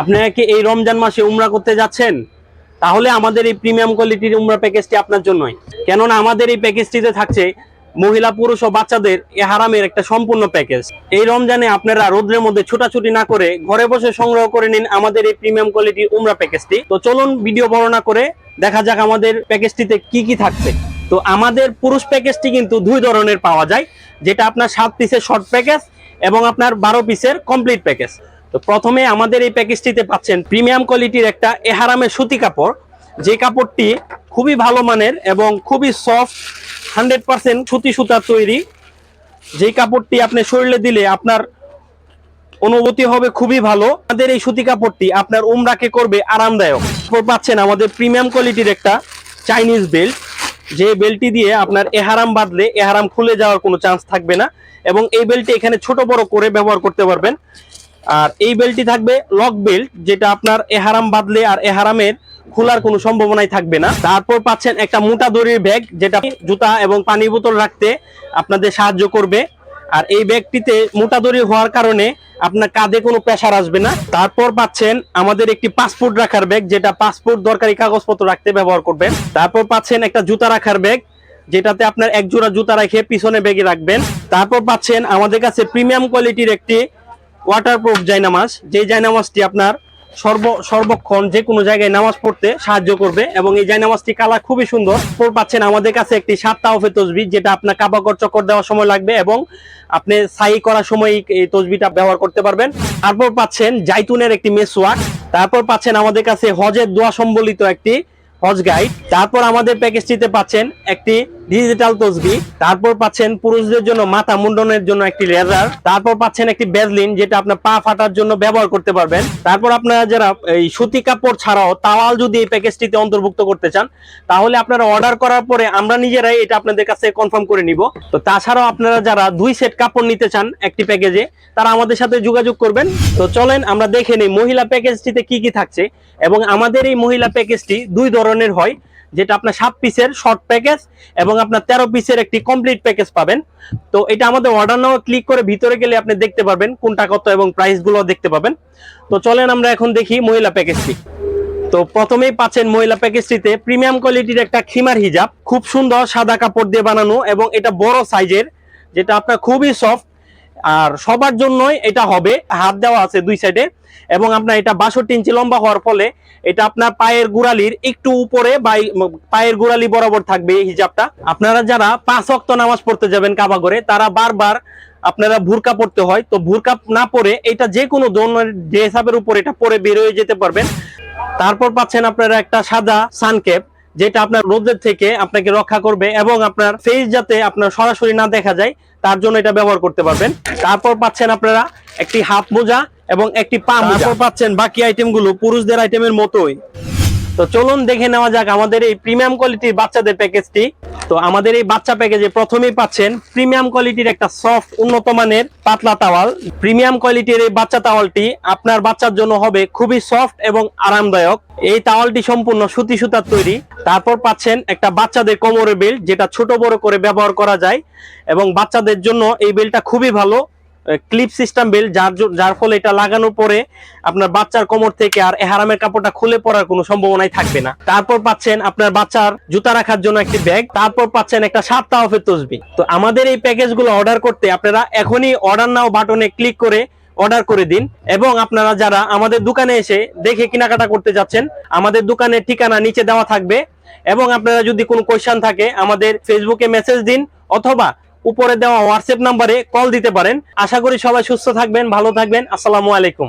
আপনারা কি এই রমজান মাসে উমরা করতে যাচ্ছেন? তাহলে আমাদের এই প্রিমিয়াম কোয়ালিটির উমরা প্যাকেজটি আপনার জন্যই। কেননা আমাদের এই প্যাকেজটিতে থাকছে মহিলা, পুরুষ ও বাচ্চাদের এ হারামের একটা সম্পূর্ণ প্যাকেজ এই রমজানে আপনারা রোদ্রের মধ্যে ছুটাছুটি না করে ঘরে বসে সংগ্রহ করে নিন আমাদের এই প্রিমিয়াম কোয়ালিটির উমরা প্যাকেজটি তো চলুন ভিডিও বর্ণনা করে দেখা যাক আমাদের প্যাকেজটিতে কি কি থাকছে। তো আমাদের পুরুষ প্যাকেজটি কিন্তু দুই ধরনের পাওয়া যায়, যেটা আপনার সাত পিসের শর্ট প্যাকেজ এবং আপনার বারো পিসের কমপ্লিট প্যাকেজ তো প্রথমে আমাদের এই প্যাকেজটিতে পাচ্ছেন প্রিমিয়াম কোয়ালিটির একটা এহারামের সুতি কাপড়। যে কাপড়টি খুবই ভালো মানের এবং খুবই সফট হান্ড্রেড পার্সেন্ট সুতি সুতার তৈরি। যেই কাপড়টি আপনি শরীরে দিলে আপনার অনুভূতি হবে খুবই ভালো। আমাদের এই সুতি কাপড়টি আপনার উমরাকে করবে আরামদায়ক। পাচ্ছেন আমাদের প্রিমিয়াম কোয়ালিটির একটা চাইনিজ বেল্ট যে বেল্টটি দিয়ে আপনার এহারাম বাঁধলে এহারাম খুলে যাওয়ার কোনো চান্স থাকবে না। এবং এই বেল্টটি এখানে ছোট বড় করে ব্যবহার করতে পারবেন। আর এই বেল্টটি থাকবে লক বেল্ট, যেটা আপনার এহারাম বাদলে আর এহারামের খোলার কোনো সম্ভাবনাই থাকবে না। তারপর পাচ্ছেন একটা মোটা দড়ির ব্যাগ, যেটা জুতা এবং পানির বোতল রাখতে আপনাদের সাহায্য করবে। আর এই ব্যাগটিতে মোটা দড়ি হওয়ার কারণে আপনার কাঁধে কোনো প্রেশার আসবে না। তারপর পাচ্ছেন আমাদের একটি পাসপোর্ট রাখার ব্যাগ, যেটা পাসপোর্ট দরকারি কাগজপত্র রাখতে ব্যবহার করবেন। তারপর পাচ্ছেন একটা জুতা রাখার ব্যাগ, যেটাতে আপনার এক জোড়া জুতা রেখে পিছনে ব্যাগে রাখবেন। তারপর পাচ্ছেন আমাদের কাছে প্রিমিয়াম কোয়ালিটির একটি ওয়াটারপ্রুফ জায়নামাজ, যে জায়নামাজটি আপনার সর্ব সর্বক্ষণ যে কোনো জায়গায় নামাজ পড়তে সাহায্য করবে এবং এই জায়নামাজটি কালার খুবই সুন্দর। তারপর পাচ্ছেন আমাদের কাছে একটি সাত অফে তসবি যেটা আপনার কাবাকর চক্কর দেওয়ার সময় লাগবে এবং আপনি সাই করার সময় এই তসবিটা ব্যবহার করতে পারবেন। তারপর পাচ্ছেন জাইতুনের একটি মেসওয়াক, তারপর পাচ্ছেন আমাদের কাছে হজের দোয়া সম্বলিত একটি হজ গাইড তারপর আমাদের প্যাকেজটিতে পাচ্ছেন একটি ডিজিটাল তসবি, তারপর পাচ্ছেন পুরুষদের জন্য মাথা মুন্ডনের জন্য একটি লেজার, তারপর পাচ্ছেন একটি বেজলিন যেটা আপনার পা ফাটার জন্য ব্যবহার করতে পারবেন। তারপর আপনারা যারা এই সুতি কাপড় ছাড়াও তাওয়াল যদি এই প্যাকেজটিতে অন্তর্ভুক্ত করতে চান, তাহলে আপনারা অর্ডার করার পরে আমরা নিজেরাই এটা আপনাদের কাছে কনফার্ম করে নিব। তো তাছাড়াও আপনারা যারা দুই সেট কাপড় নিতে চান একটি প্যাকেজে, তারা আমাদের সাথে যোগাযোগ করবেন। তো চলেন আমরা দেখে নিই মহিলা প্যাকেজটিতে কি কি থাকছে এবং আমাদের এই মহিলা প্যাকেজটি দুই ধরনের হয়। যেটা আপনার সাত পিসের শর্ট প্যাকেজ এবং আপনার তেরো পিসের একটি কমপ্লিট প্যাকেজ পাবেন। তো এটা আমাদের অর্ডার নাও ক্লিক করে ভিতরে গেলে আপনি দেখতে পারবেন কোনটা কত এবং প্রাইসগুলো দেখতে পাবেন। তো চলেন আমরা এখন দেখি মহিলা প্যাকেজটি তো প্রথমেই পাচ্ছেন মহিলা প্যাকেজটিতে প্রিমিয়াম কোয়ালিটির একটা খিমার হিজাব, খুব সুন্দর সাদা কাপড় দিয়ে বানানো এবং এটা বড় সাইজের যেটা আপনার খুবই সফট আর সবার জন্যই এটা হবে। হাত দেওয়া আছে দুই সাইডে এবং আপনার এটা বাষট্টি ইঞ্চি লম্বা হওয়ার ফলে এটা আপনার পায়ের গোড়ালির একটু উপরে বা পায়ের গোড়ালি বরাবর থাকবে এই হিজাবটা। আপনারা যারা পাঁচ অক্ত নামাজ পড়তে যাবেন কাবা করে তারা বারবার আপনারা ভুরকা পড়তে হয়। তো ভুরকা না পরে এটা যে কোনো ধরনের ড্রেসাপের উপর এটা পরে বের হয়ে যেতে পারবেন। তারপর পাচ্ছেন আপনারা একটা সাদা সানকেপ যেটা আপনার রোদের থেকে আপনাকে রক্ষা করবে এবং আপনার ফেস যাতে আপনার সরাসরি না দেখা যায় তার জন্য এটা ব্যবহার করতে পারবেন। তারপর পাচ্ছেন আপনারা একটি হাত মোজা এবং একটি পা মোজা। পাচ্ছেন বাকি আইটেমগুলো পুরুষদের আইটেমের মতোই। তো চলুন দেখে নেওয়া যাক আমাদের এই প্রিমিয়াম কোয়ালিটির বাচ্চাদের প্যাকেজটি তো আমাদের এই বাচ্চা প্যাকেজে প্রথমেই পাচ্ছেন প্রিমিয়াম কোয়ালিটির একটা সফট উন্নত মানের পাতলা তাওয়াল প্রিমিয়াম কোয়ালিটির এই বাচ্চা তাওয়ালটি আপনার বাচ্চার জন্য হবে খুবই সফট এবং আরামদায়ক। এই তাওয়ালটি সম্পূর্ণ সুতি সুতার তৈরি। তারপর পাচ্ছেন একটা বাচ্চাদের কোমরের বেল্ট যেটা ছোট বড় করে ব্যবহার করা যায়। এবং বাচ্চাদের জন্য এই বেল্টটা খুবই ভালো। ক্লিপ সিস্টেম বেল্ট যার যার ফলে এটা লাগানোর পরে আপনার বাচ্চার কোমর থেকে আর এহারামের কাপড়টা খুলে পড়ার কোনো সম্ভাবনাই থাকবে না। তারপর পাচ্ছেন আপনার বাচ্চার জুতা রাখার জন্য একটি ব্যাগ তারপর পাচ্ছেন একটা সাত তাওফের তসবি। তো আমাদের এই প্যাকেজগুলো অর্ডার করতে আপনারা এখনই অর্ডার নাও বাটনে ক্লিক করে অর্ডার করে দিন এবং আপনারা যারা আমাদের দোকানে এসে দেখে কেনাকাটা করতে যাচ্ছেন, আমাদের দোকানের ঠিকানা নিচে দেওয়া থাকবে এবং আপনারা যদি কোনো কোয়েশ্চান থাকে আমাদের ফেসবুকে মেসেজ দিন অথবা উপরে দেওয়া হোয়াটসঅ্যাপ নাম্বারে কল দিতে পারেন। আশা করি সবাই সুস্থ থাকবেন, ভালো থাকবেন। আসসালামু আলাইকুম।